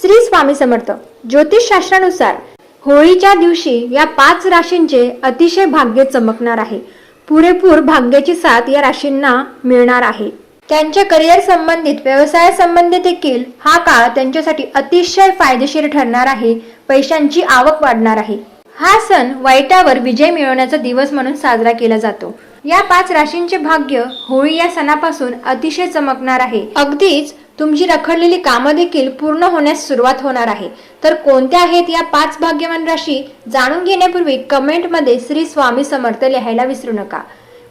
श्री स्वामी समर्थ. ज्योतिष शास्त्रानुसार होळीच्या दिवशी या पाच राशींचे अतिशय भाग्य चमकणार आहे. पुरेपूर भाग्याची साथ या राशींना मिळणार आहे. त्यांच्या करिअर संबंधित व्यवसायासंबंधी देखील हा काळ त्यांच्यासाठी अतिशय फायदेशीर ठरणार आहे. पैशांची आवक वाढणार आहे. हा सण वाईटावर विजय मिळवण्याचा दिवस म्हणून साजरा केला जातो. या पाच राशींचे भाग्य होळी या सणापासून अतिशय चमकणार आहे. अगदीच तुमची रखडलेली कामं देखील पूर्ण होण्यास सुरुवात होणार आहे. तर कोणत्या आहेत या पाच भाग्यवान राशी? जाणून घेण्यापूर्वी कमेंटमध्ये श्री स्वामी समर्थ लिहायला विसरू नका.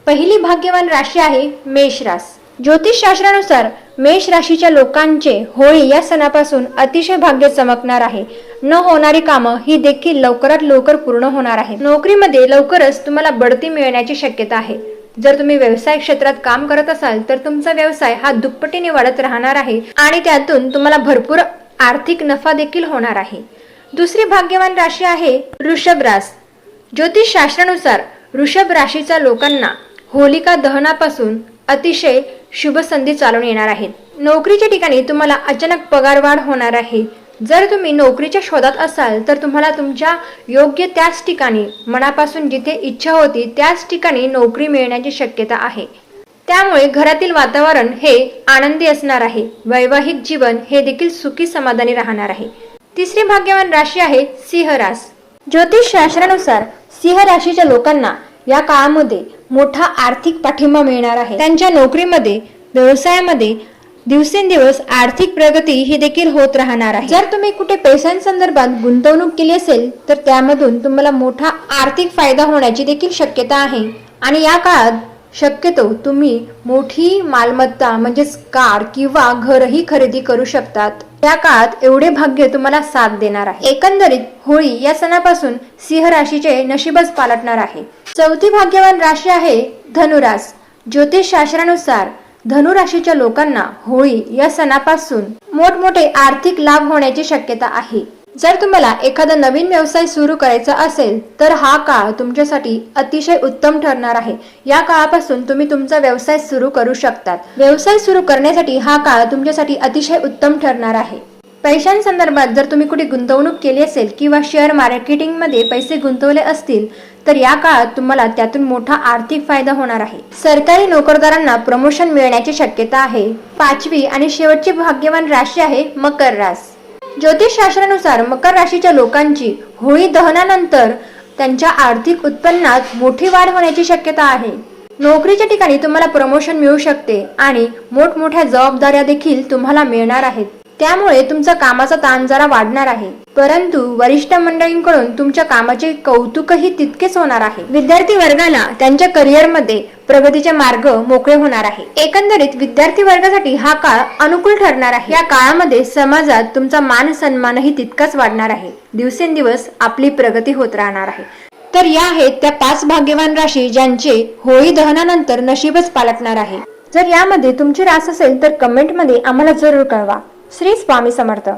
पहिली भाग्यवान राशी आहे मेष रास ज्योतिषशास्त्रानुसार मेष राशीच्या लोकांचे होळी या सणापासून अतिशय भाग्य चमकणार आहे. न होणारी कामं ही देखील लवकरात लवकर पूर्ण होणार आहे नोकरीमध्ये लवकरच तुम्हाला बढती मिळण्याची शक्यता आहे. जर तुम्ही व्यवसाय क्षेत्रात काम करत असाल तर तुमचा व्यवसाय हा दुप्पटीने वाढत राहणार आहे आणि त्यातून तुम्हाला भरपूर आर्थिक नफा देखील होणार आहे. दुसरी भाग्यवान राशी आहे वृषभ रास ज्योतिषशास्त्रानुसार वृषभ राशीच्या लोकांना होलिका दहनापासून अतिशय शुभ संधी चालून येणार आहेत नोकरीच्या ठिकाणी तुम्हाला अचानक पगारवाढ होणार आहे. जर तुम्ही नोकरीच्या शोधात असाल तर तुम्हाला तुमच्या योग्य त्याच ठिकाणी मनापासून जिथे इच्छा होती त्याच ठिकाणी नोकरी मिळण्याची शक्यता आहे. त्यामुळे घरातील वातावरण हे आनंदी असणार आहे. वैवाहिक जीवन हे देखील सुखी समाधानी राहणार आहे. तिसरी भाग्यवान राशी आहे सिंह रास ज्योतिष शास्त्रानुसार सिंह राशीच्या लोकांना या काळामध्ये मोठा आर्थिक पाठिंबा मिळणार आहे. त्यांच्या नोकरीमध्ये व्यवसायामध्ये दिवसेंदिवस आर्थिक प्रगती ही देखील होत राहणार आहे. जर तुम्ही कुठे पैशांसंदर्भात गुंतवणूक केली असेल तर त्यामधून तुम्हाला मोठा आर्थिक फायदा होण्याची देखील शक्यता आहे. आणि या काळात शक्यतो तुम्ही मोठी मालमत्ता म्हणजेच कार किंवा घरही खरेदी करू शकतात. त्या काळात एवढे भाग्य तुम्हाला साथ देणार आहे. एकंदरीत होळी या सणापासून सिंह राशीचे नशीबच पालटणार आहे. चौथी भाग्यवान राशी आहे धनुरास. ज्योतिष शास्त्रानुसार धनु राशीच्या लोकांना होळी या सणापासून मोठमोठे आर्थिक लाभ होण्याची शक्यता आहे. जर तुम्हाला एखादा नवीन व्यवसाय सुरू करायचा असेल तर हा काळ तुमच्यासाठी अतिशय उत्तम ठरणार आहे. या काळापासून तुम्ही तुमचा व्यवसाय सुरू करू शकतात. व्यवसाय सुरू करण्यासाठी हा काळ तुमच्यासाठी अतिशय उत्तम ठरणार आहे. पैशांसंदर्भात जर तुम्ही कुठे गुंतवणूक केली असेल किंवा शेअर मार्केटिंगमध्ये पैसे गुंतवले असतील तर या काळात तुम्हाला त्यातून मोठा आर्थिक फायदा होणार आहे. सरकारी नोकरदारांना प्रमोशन मिळण्याची शक्यता आहे. पाचवी आणि शेवटची भाग्यवान राशी आहे मकर रास. ज्योतिषशास्त्रानुसार मकर राशीच्या लोकांची होळी दहनानंतर त्यांच्या आर्थिक उत्पन्नात मोठी वाढ होण्याची शक्यता आहे. नोकरीच्या ठिकाणी तुम्हाला प्रमोशन मिळू शकते आणि मोठमोठ्या जबाबदाऱ्या देखील तुम्हाला मिळणार आहेत. त्यामुळे तुमचा कामाचा ताण जरा वाढणार आहे. परंतु वरिष्ठ मंडळींकडून तुमच्या कामाचे कौतुकही तितकेच होणार आहे. विद्यार्थी वर्गाला त्यांच्या करिअरमध्ये प्रगतीचे मार्ग मोकळे होणार आहे. एकंदरीत विद्यार्थी वर्गासाठी हा काळ अनुकूल ठरणार आहे. या काळामध्ये समाजात तुमचा मान सन्मानही तितकाच वाढणार आहे. दिवसेंदिवस आपली प्रगती होत राहणार आहे. तर या आहेत त्या पाच भाग्यवान राशी ज्यांचे होळी दहनानंतर नशीबच पालटणार आहे. जर यामध्ये तुमची रास असेल तर कमेंटमध्ये आम्हाला जरूर कळवा. श्री स्वामी समर्थ.